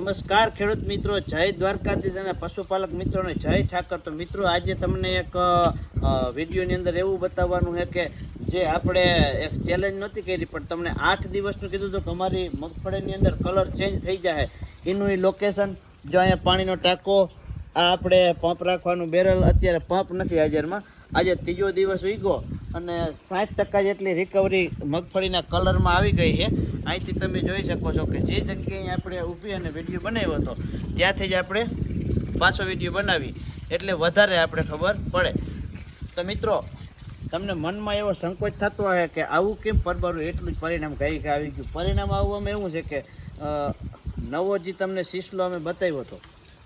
નમસ્કાર ખેડૂત મિત્રો, જય દ્વારકાધીશ અને પશુપાલક મિત્રોને જય ઠાકર. તો મિત્રો, આજે તમને એક વિડીયોની અંદર એવું બતાવવાનું છે કે જે આપણે એક ચેલેન્જ નહોતી કરી, પણ તમને આઠ દિવસનું કીધું હતું કે અમારી મગફળીની અંદર કલર ચેન્જ થઈ જાય એનું એ લોકેશન જો અહીંયા પાણીનો ટાંકો, આ આપણે પંપ રાખવાનું બેરલ અત્યારે પંપ નથી હાજરમાં. આજે ત્રીજો દિવસ વીગો અને સાઠ ટકા જેટલી રિકવરી મગફળીના કલરમાં આવી ગઈ છે. અહીંથી તમે જોઈ શકો છો કે જે જગ્યાએ આપણે ઊભી અને વીડિયો બનાવ્યો હતો, ત્યાંથી જ આપણે પાછો વીડિયો બનાવી. એટલે વધારે આપણે ખબર પડે. તો મિત્રો, તમને મનમાં એવો સંકોચ થતો હશે કે આવું કેમ પરબારું એટલું જ પરિણામ ગઈ કે આવી ગયું? પરિણામ આવવામાં એવું છે કે નવો જે તમને શિસલો અમે બતાવ્યો હતો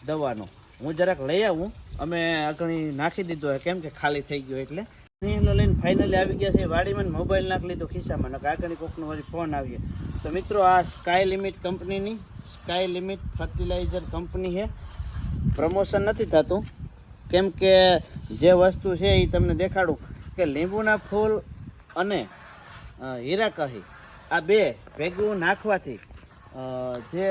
દવાનો. હું જરાક લઈ આવું. અમે આગળ નાખી દીધો કેમ કે ખાલી થઈ ગયો એટલે. નીલો લઈને ફાઇનલી આવી ગયા છે. વાડીમાં મોબાઈલ નાખી લીધો ખિસ્સામાં કાકાની કોકનો વળી ફોન આવ્યો તો મિત્રો, આ સ્કાય લિમિટ કંપનીની સ્કાય લિમિટ ફર્ટિલાઇઝર કંપની છે. પ્રમોશન નથી થતું. કેમ કે જે વસ્તુ છે એ તમને દેખાડું કે લીંબુના ફૂલ અને હીરા કહી, આ બે ભેગું નાખવાથી જે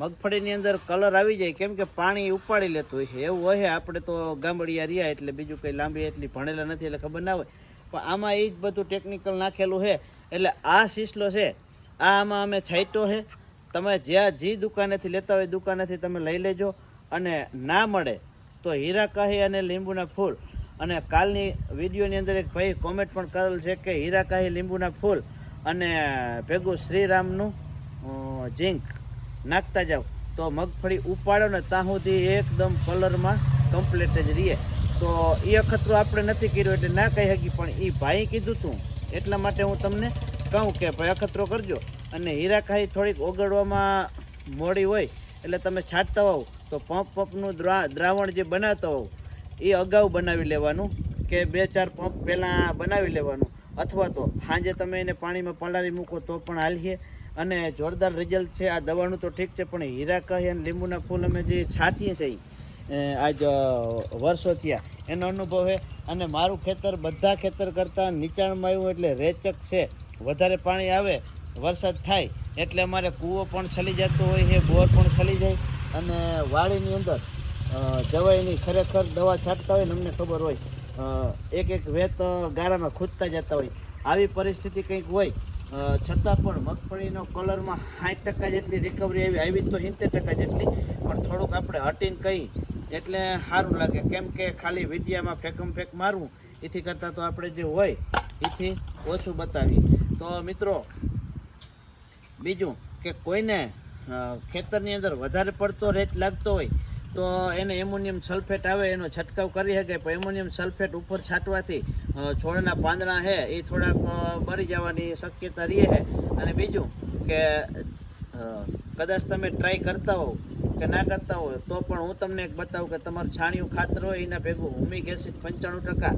મગફળીની અંદર કલર આવી જાય, કેમ કે પાણી ઉપાડી લેતું હોય છે. એવું હોય આપણે તો ગામડિયા રહ્યા એટલે બીજું કંઈ લાંબી એટલી ભણેલા નથી એટલે ખબર ના હોય. પણ આમાં એ જ બધું ટેકનિકલ નાખેલું છે. એટલે આ સિસલો છે, આ આમાં અમે છાંટ્યો છે. તમે જ્યાં જે દુકાનેથી લેતા હોય, દુકાનેથી તમે લઈ લેજો. અને ના મળે તો હીરાકાહી અને લીંબુના ફૂલ. અને કાલની વિડીયોની અંદર એક ભાઈ કોમેન્ટ પણ કરેલ છે કે હીરાકાહી લીંબુના ફૂલ અને ભેગું શ્રીરામનું ઝીંક. નાખતા જાઓ. તો મગફળી ઉપાડો ને ત્યાં સુધી એકદમ કલરમાં કમ્પ્લીટ જ રહીએ. તો એ અખતરું આપણે નથી કર્યું એટલે ના કહી શકી પણ એ ભાઈ કીધું તું. એટલા માટે હું તમને કહું કે ભાઈ અખતરો કરજો. અને હીરાખાઈ થોડીક ઓગળવામાં મોડી હોય, એટલે તમે છાંટતા હોવ. તો પંપ પંપનું દ્રા, દ્રાવણ જે બનાવતા હોવ, એ અગાઉ બનાવી લેવાનું કે બે ચાર પંપ પહેલાં બનાવી લેવાનું. અથવા તો સાંજે તમે એને પાણીમાં પલાળી મૂકો તો પણ હાલીએ. અને જોરદાર રિઝલ્ટ છે. આ દવાનું તો ઠીક છે, પણ હીરા કહી અને લીંબુના ફૂલ અમે જે છાંટીએ છીએ આજ વર્ષો થયા, એનો અનુભવ છે. અને મારું ખેતર બધા ખેતર કરતાં નીચાણમાં આવ્યું એટલે રેચક છે. વધારે પાણી આવે, વરસાદ થાય, એટલે અમારે કૂવો પણ છલી જતો હોય છે, બોર પણ છલી જાય. અને વાડીની અંદર જવાઈની ખરેખર દવા છાંટતા હોય ને અમને ખબર હોય એક એક વેત ગારામાં ખૂદતા જતા હોય. આવી પરિસ્થિતિ કંઈક હોય છતાં પણ મગફળીનો કલરમાં સાઠ ટકા જેટલી રિકવરી આવી આવી તો સિત્તેર ટકા જેટલી. પણ થોડુંક આપણે હટીને કહી એટલે સારું લાગે. કેમ કે ખાલી વિડીયામાં ફેંકમ ફેંક મારવું, એથી કરતાં તો આપણે જે હોય, એથી ઓછું બતાવીએ. તો મિત્રો, બીજું કે કોઈને ખેતરની અંદર વધારે પડતો રેત લાગતો હોય તો એને એમોનિયમ સલ્ફેટ આવે, એનો છંટકાવ કરી શકે, પણ એમોનિયમ સલ્ફેટ ઉપર છાંટવાથી છોડના પાંદડા છે એ થોડાક બળી જવાની શક્યતા રહે છે. અને બીજું કે કદાચ તમે ટ્રાય કરતા હો કે ના કરતા હોય તો પણ હું તમને એક બતાવું કે તમારું છાણિયું ખાતર હોય, એના ભેગું હુમિક એસિડ પંચાણું ટકા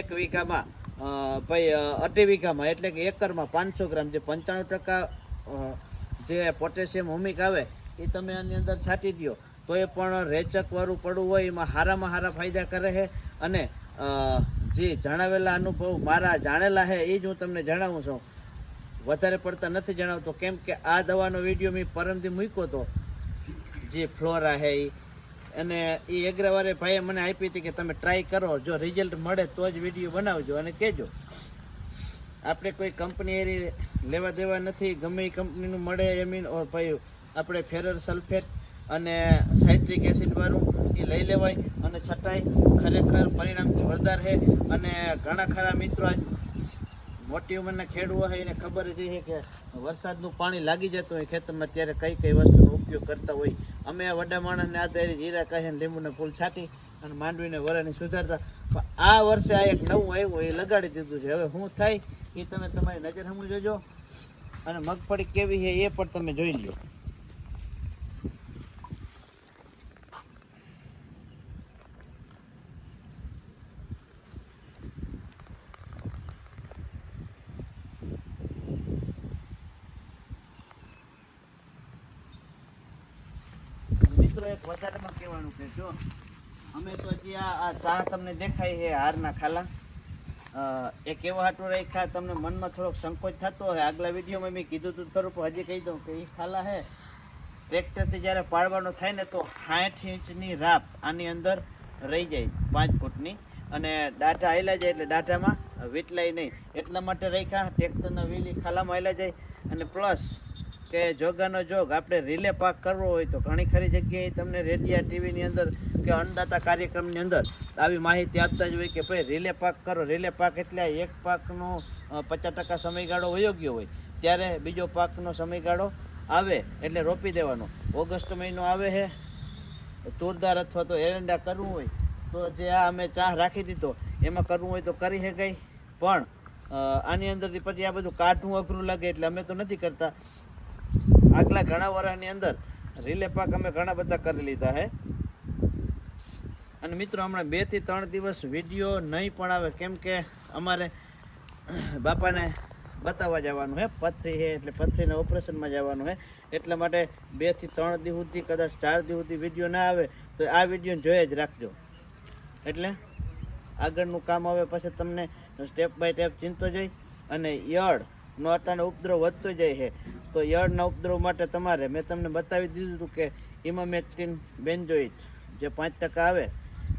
એક વીઘામાં ભાઈ અઢી વીઘામાં, એટલે કે એકરમાં પાંચસો ગ્રામ જે પંચાણું ટકા જે પોટેશિયમ હુમિક આવે, એ તમે આની અંદર છાંટી દો તો એ પણ રેચકવાળું પડવું હોય એમાં હારામાં હારા ફાયદા કરે છે. અને જે જણાવેલા અનુભવ મારા જાણેલા છે, એ જ હું તમને જણાવું છું. વધારે પડતા નથી જણાવતો, કેમ કે આ દવાનો વીડિયો મેં પરમથી મૂક્યો હતો. જે ફ્લોરા છે એ અને એ એગ્રાવારે ભાઈએ મને આપી હતી કે તમે ટ્રાય કરો, જો રિઝલ્ટ મળે તો જ વીડિયો બનાવજો અને કહેજો. આપણે કોઈ કંપની એરી લેવા દેવા નથી, ગમે એ કંપનીનું મળે એમીન, ઓર ભાઈ, આપણે ફેરર સલ્ફેટ અને સાઇટ્રિક એસિડવાળું એ લઈ લેવાય અને છતાંય ખરેખર પરિણામ જોરદાર છે. અને ઘણા ખરા મિત્રો આજ મોટી ઉંમરના ખેડૂતો હોય એને ખબર જ છે કે વરસાદનું પાણી લાગી જતું હોય, ખેતરમાં ત્યારે કઈ કઈ વસ્તુનો ઉપયોગ કરતા હોય. અમે વડા માણસને આધારે જીરા કહે લીંબુના ફૂલ છાંટી અને માંડવીને વરાને સુધારતા. પણ આ વર્ષે આ એક નવું આવ્યું, એ લગાડી દીધું છે. હવે શું થાય એ તમે તમારી નજર સમજો અને મગફળી કેવી છે એ પણ તમે જોઈ લો મિત્રો એક વધારેમાં કહેવાનું કે અમે તો હજી આ ચા તમને દેખાય છે હારના ખાલા. એક એવા હાટું રાખ્યા, તમને મનમાં થોડોક સંકોચ થતો હોય. આગલા વિડીયોમાં મેં કીધું તું ખરું, પણ હજી કહી દઉં કે એ ખાલા હે ટ્રેક્ટરથી જ્યારે પાડવાનો થાય ને તો સાઠ ઇંચની રાપ આની અંદર રહી જાય, પાંચ ફૂટની. અને ડાટા આયલા જાય એટલે ડાટામાં વીટલાય નહીં. એટલા માટે રાખ્યા, ટ્રેક્ટરના વીલી ખાલામાં આયલા જાય. અને પ્લસ કે જોગાનો જોગ આપણે રિલે પાક કરવો હોય તો ઘણી ખરી જગ્યાએ તમને રેડિયા ટીવીની અંદર કે અન્નદાતા કાર્યક્રમની અંદર આવી માહિતી આપતા જ હોય કે ભાઈ રિલે પાક કરો. રિલે પાક એટલે એક પાકનો પચાસ ટકા સમયગાળો વયો ગયો હોય. ત્યારે બીજો પાકનો સમયગાળો આવે એટલે રોપી દેવાનો. ઓગસ્ટ મહિનો આવે છે તુરદાર અથવા તો એરંડા કરવું હોય તો જે આ અમે ચાહ રાખી દીધો, એમાં કરવું હોય તો કરી હે ગઈ પણ આની અંદરથી પછી આ બધું કાઢવું અઘરું લાગે એટલે અમે તો નથી કરતા. આગલા ઘણા વર્ષની અંદર રિલે પાક અમે ઘણા બધા કરી લીધા હે. અને મિત્રો, હમણાં બેથી ત્રણ દિવસ વીડિયો નહીં પણ આવે, કેમ કે અમારે બાપાને બતાવવા જવાનું હે, પથરી છે એટલે પથરીના ઓપરેશનમાં જવાનું છે એટલા માટે બેથી ત્રણ દિવસ સુધી, કદાચ ચાર દિવસ સુધી વીડિયો ના આવે, તો આ વીડિયો જોઈએ જ રાખજો. એટલે આગળનું કામ આવે, પછી તમને સ્ટેપ બાય સ્ટેપ ચિંતો જઈ અને યળનો અત્યારે ઉપદ્રવ વધતો જાય છે. તો યળના ઉપદ્રવ માટે તમારે, મેં તમને બતાવી દીધું હતું કે ઇમામેક્ટિન બેન્જોઇટ જે પાંચ ટકા આવે,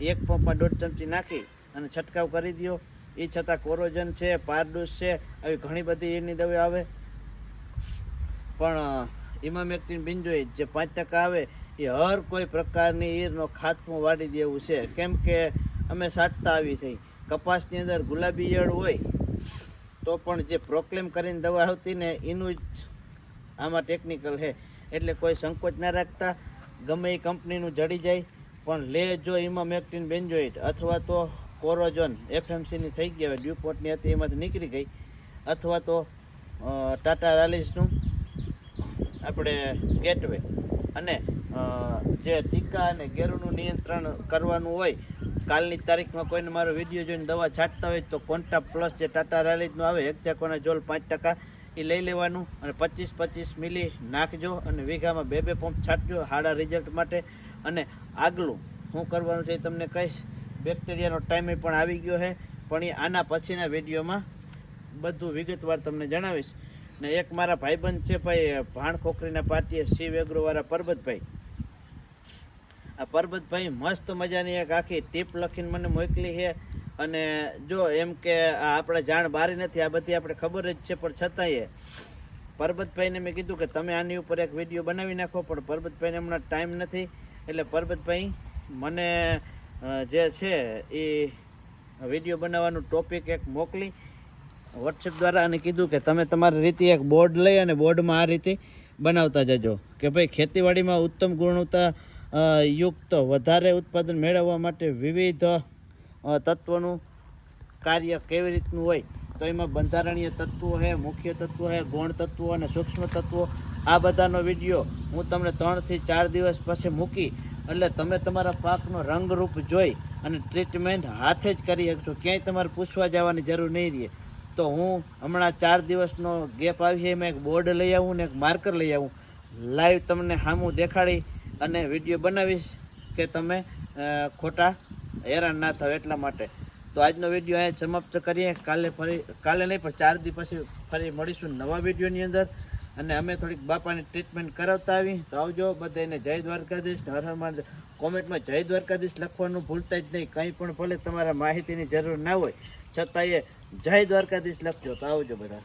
એક પંપમાં દોઢ ચમચી નાખી અને છંટકાવ કરી દો. એ છતાં કોરોજન છે પારડુસ છે, આવી ઘણી બધી ઈરની દવા આવે. પણ ઇમામેક્ટિન બેન્જોઇટ જે પાંચ ટકા આવે એ હર કોઈ પ્રકારની ઈરનો ખાતમો વાળી દેવું છે. કેમ કે અમે સાટતા આવી થઈ. કપાસની અંદર ગુલાબી ઈયળ હોય તો પણ જે પ્રોક્લેમ કરીને દવા આવતી ને એનું જ આમાં ટેકનિકલ છે. એટલે કોઈ સંકોચ ના રાખતા, ગમે એ કંપનીનું જડી જાય, પણ લે જો એમાં મેક્ટિન બેન્જોઇટ અથવા તો કોરોજોન એફએમસીની થઈ ગઈ હવે ડ્યુપોર્ટની હતી, એમાંથી નીકળી ગઈ. અથવા તો ટાટા રાલિસનું આપણે ગેટવે અને જે ટીકા અને ગેરુનું નિયંત્રણ કરવાનું હોય કાલની તારીખમાં કોઈને મારો વીડિયો જોઈને દવા છાંટતા હોય તો કોન્ટા પ્લસ જે ટાટા રેલીજનું આવે હેક્ઝાકોના જોલ પાંચ ટકા એ લઈ લેવાનું અને પચીસ પચીસ મિલી નાખજો અને વીઘામાં બે બે પંપ છાંટજો હાડા રિઝલ્ટ માટે. અને આગલું હું કરવાનું છે એ તમને કહીશ બેક્ટેરિયાનો ટાઈમે પણ આવી ગયો છે, પણ એ આના પછીના વિડીયોમાં બધું વિગતવાર તમને જણાવીશ. ને એક મારા ભાઈબંધ છે ભાઈ ભાણ ખોખરીના પાટીએ શિવ એગ્રોવાળા પરબતભાઈ. આ પરબતભાઈ મસ્ત મજાની એક આખી ટીપ લખીને મને મોકલી છે. અને જો એમ કે આપણે જાણ બારી નથી, આ બધી આપણે ખબર જ છે, પણ છતાંય પરબતભાઈને મેં કીધું કે તમે આની ઉપર એક વીડિયો બનાવી નાખો, પણ પરબતભાઈને હમણાં ટાઈમ નથી. એટલે પરબતભાઈ, મને જે છે એ વીડિયો બનાવવાનું ટોપિક એક મોકલી. વોટ્સએપ દ્વારા અને કીધું કે તમે તમારી રીતે એક બોર્ડ લઈ અને બોર્ડમાં આ રીતે બનાવતા જજો. કે ભાઈ ખેતીવાડીમાં ઉત્તમ ગુણવત્તા યુક્ત વધારે ઉત્પાદન મેળવવા માટે વિવિધ તત્વોનું કાર્ય કેવી રીતનું હોય, તો એમાં બંધારણીય તત્વો છે મુખ્ય તત્વો છે ગૌણ તત્વો અને સૂક્ષ્મ તત્વો. આ બધાનો વીડિયો હું તમને ત્રણથી ચાર દિવસ પછી મૂકી, એટલે તમે તમારા પાકનો રંગરૂપ જોઈ અને ટ્રીટમેન્ટ હાથે જ કરી શકશો. ક્યાંય તમારે પૂછવા જવાની જરૂર નહીં રહે. તો હું હમણાં ચાર દિવસનો ગેપ આવી છે, એમાં એક બોર્ડ લઈ આવું ને એક માર્કર લઈ આવું. લાઈવ તમને સામું દેખાડી અને વીડિયો બનાવીશ કે તમે ખોટા હેરાન ના થાવ એટલા માટે. તો આજનો વીડિયો અહીંયા સમાપ્ત કરીએ. કાલે ફરી, કાલે નહીં, પણ ચાર દિવસ પછી ફરી મળીશું નવા વિડીયોની અંદર. અને અમે થોડીક બાપાની ટ્રીટમેન્ટ કરાવતા આવી. તો આવજો બધાને જય દ્વારકાધીશ. હર હર કોમેન્ટમાં જય દ્વારકાધીશ લખવાનું ભૂલતા જ નહીં. કંઈ પણ ભલે તમારા માહિતીની જરૂર ના હોય છતાં જય દ્વારકાધીશ લખજો. તો આવજો બધા.